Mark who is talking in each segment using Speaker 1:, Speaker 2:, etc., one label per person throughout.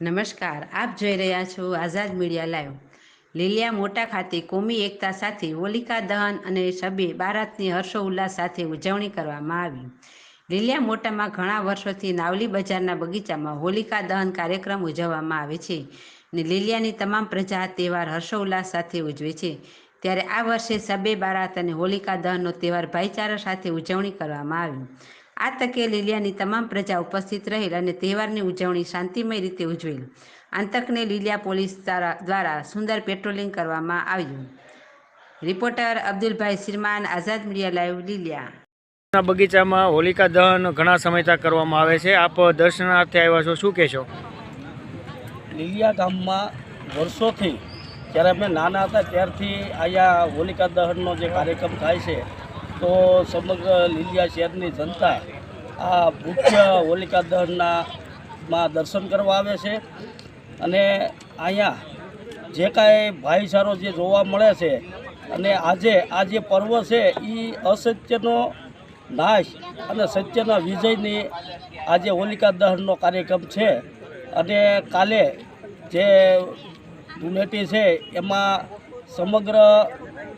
Speaker 1: નમસ્કાર, આપ જોઈ રહ્યા છો આઝાદ મીડિયા લાઈવ. લીલિયા મોટા ખાતે કોમી એકતા સાથે હોલિકા દહન અને શબે બારાતની હર્ષોલ્લાસ સાથે ઉજવણી કરવામાં આવી. લીલિયા મોટામાં ઘણા વર્ષોથી નાવલી બજારના બગીચામાં હોલિકા દહન કાર્યક્રમ ઉજવવામાં આવે છે ને લીલિયાની તમામ પ્રજા તહેવાર હર્ષોલ્લાસ સાથે ઉજવે છે. ત્યારે આ વર્ષે શબે, બારાત અને હોલિકા દહનનો તહેવાર ભાઈચારા સાથે ઉજવણી કરવામાં આવી. આ તકે લીલિયાની તમામ પ્રજા ઉપસ્થિત રહેલ અને તહેવારની ઉજવણી શાંતિમય રીતે ઉજવેલ. આંતકને લીલિયા પોલીસ દ્વારા સુંદર પેટ્રોલિંગ કરવામાં આવ્યું. રિપોર્ટર અબ્દુલભાઈ સિરમાન આઝાદ મીડિયા લાઈવ લીલિયા.
Speaker 2: બગીચામાં હોલિકા દહન ઘણા સમયતા કરવામાં આવે છે. આપ દર્શનાર્થે આવ્યા છો શું કહેશો?
Speaker 3: લીલિયા ગામમાં વર્ષોથી જ્યારે અમે નાના હતા ત્યારથી અહીંયા હોલિકા દહનનો જે કાર્યક્રમ થાય છે તો સમગ્ર લીલિયા શહેરની જનતા આ મુખ્ય હોલિકા દહનના માં દર્શન કરવા આવે છે. અને અહીંયા જે કાંઈ ભાઈચારો જે જોવા મળે છે અને આજે આ જે પર્વ છે એ અસત્યનો નાશ અને સત્યના વિજયની આજે હોલિકા દહનનો કાર્યક્રમ છે. અને કાલે જે ધૂળેટી છે, એમાં સમગ્ર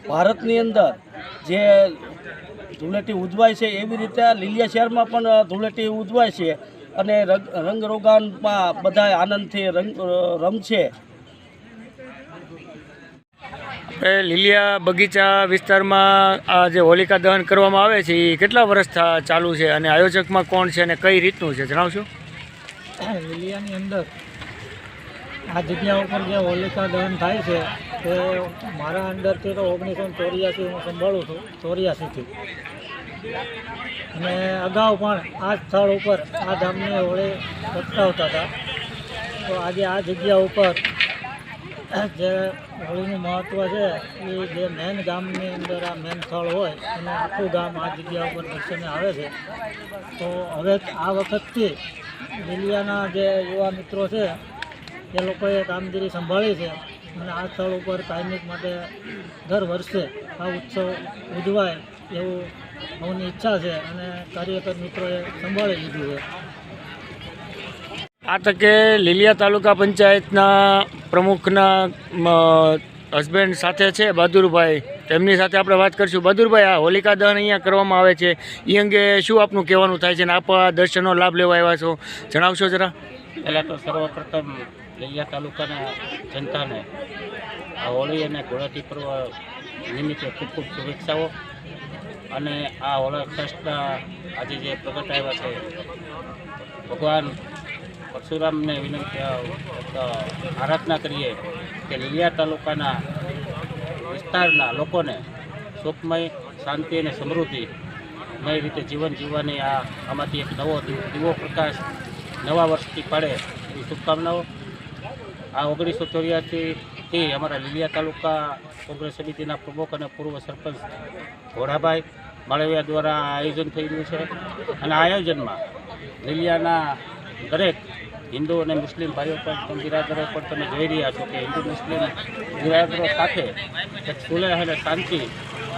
Speaker 3: ભારતની અંદર જે ધૂળેટી ઉજવાય છે એવી રીતે આ લીલિયા શહેરમાં પણ ધૂળેટી ઉજવાય છે અને રંગ રંગરોગાનમાં બધા આનંદથી રંગ રમશે.
Speaker 2: એ લીલિયા બગીચા વિસ્તારમાં આ જે હોલિકા દહન કરવામાં આવે છે એ કેટલા વર્ષ ચાલુ છે અને આયોજકમાં કોણ છે અને કઈ રીતનું છે? જણાવશો?
Speaker 4: લીલિયાની અંદર આ જગ્યા ઉપર જે હોલિકા દહન થાય છે તે મારા અંદરથી તો ઓગણીસો ચોર્યાસી હું સંભાળું છું ચોર્યાસીથી અને અગાઉ પણ આ સ્થળ ઉપર આ ધામને હોળી પ્રગટાવતા હતા. તો આજે આ જગ્યા ઉપર જે હોળીનું મહત્ત્વ છે, એ જે મેન ગામની અંદર આ મેન સ્થળ હોય, અને આખું ગામ આ જગ્યા ઉપર દર્શને આવે છે. તો હવે આ વખતથી લીલિયાના જે યુવા મિત્રો છે એ લોકોએ કામગીરી સંભાળી છે અને આ સ્થળ ઉપર કાયમિક માટે દર વર્ષે આ ઉત્સવ ઉજવાય એવું અમારી ઈચ્છા છે અને કાર્યકર મિત્રોએ સંભાળી લીધું છે.
Speaker 2: આ તકે લીલિયા તાલુકા પંચાયતના પ્રમુખના હસબન્ડ સાથે છે બહાદુરભાઈ. તેમની સાથે આપણે વાત કરીશું. બહાદુરભાઈ આ હોલિકા દહન અહીંયા કરવામાં આવે છે. એ અંગે શું આપનું કહેવાનું થાય છે અને આપ દર્શનનો લાભ લેવા આવ્યા છો? જણાવશો જરા.
Speaker 5: પહેલાં તો સર્વપ્રથમ લીલિયા તાલુકાના જનતાને આ હોળી અને ધોળાટી પર્વ નિમિત્તે ખૂબ ખૂબ શુભેચ્છાઓ. અને આ હોળા ટ્રસ્ટના આજે જે પ્રગટ આવ્યા છે, ભગવાન પરશુરામને વિનંતી આરાધના કરીએ કે લીલિયા તાલુકાના વિસ્તારના લોકોને સુખમય, શાંતિ અને સમૃદ્ધિમય રીતે જીવન જીવવાની આ આમાંથી એક નવો દીવો પ્રકાશ નવા વર્ષથી પાડે એવી શુભકામનાઓ. આ ઓગણીસો ચોર્યાસીથી અમારા લીલિયા તાલુકા કોંગ્રેસ સમિતિના પ્રમુખ અને પૂર્વ સરપંચ ઘોડાભાઈ માળવિયા દ્વારા આયોજન રહ્યું છે. અને આયોજનમાં લીલિયાના દરેક હિન્દુ અને મુસ્લિમ ભાઈઓ પણ બિરાદરો પણ તમે જોઈ રહ્યા છો કે હિન્દુ મુસ્લિમ બિરાદરો સાથે એક સુલેહ અને શાંતિ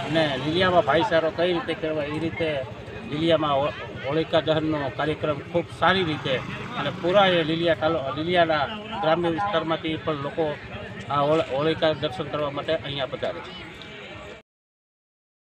Speaker 5: અને લીલિયામાં ભાઈચારો કઈ રીતે કહેવાય એ રીતે લીલિયામાં હોળિકા દહનનો કાર્યક્રમ ખૂબ સારી રીતે અને પૂરા એ લીલિયા તાલુ લીલિયાના ગ્રામ્ય વિસ્તારમાંથી પણ લોકો આ હોળ- હોળિકા દર્શન કરવા માટે અહીંયા પધારે છે.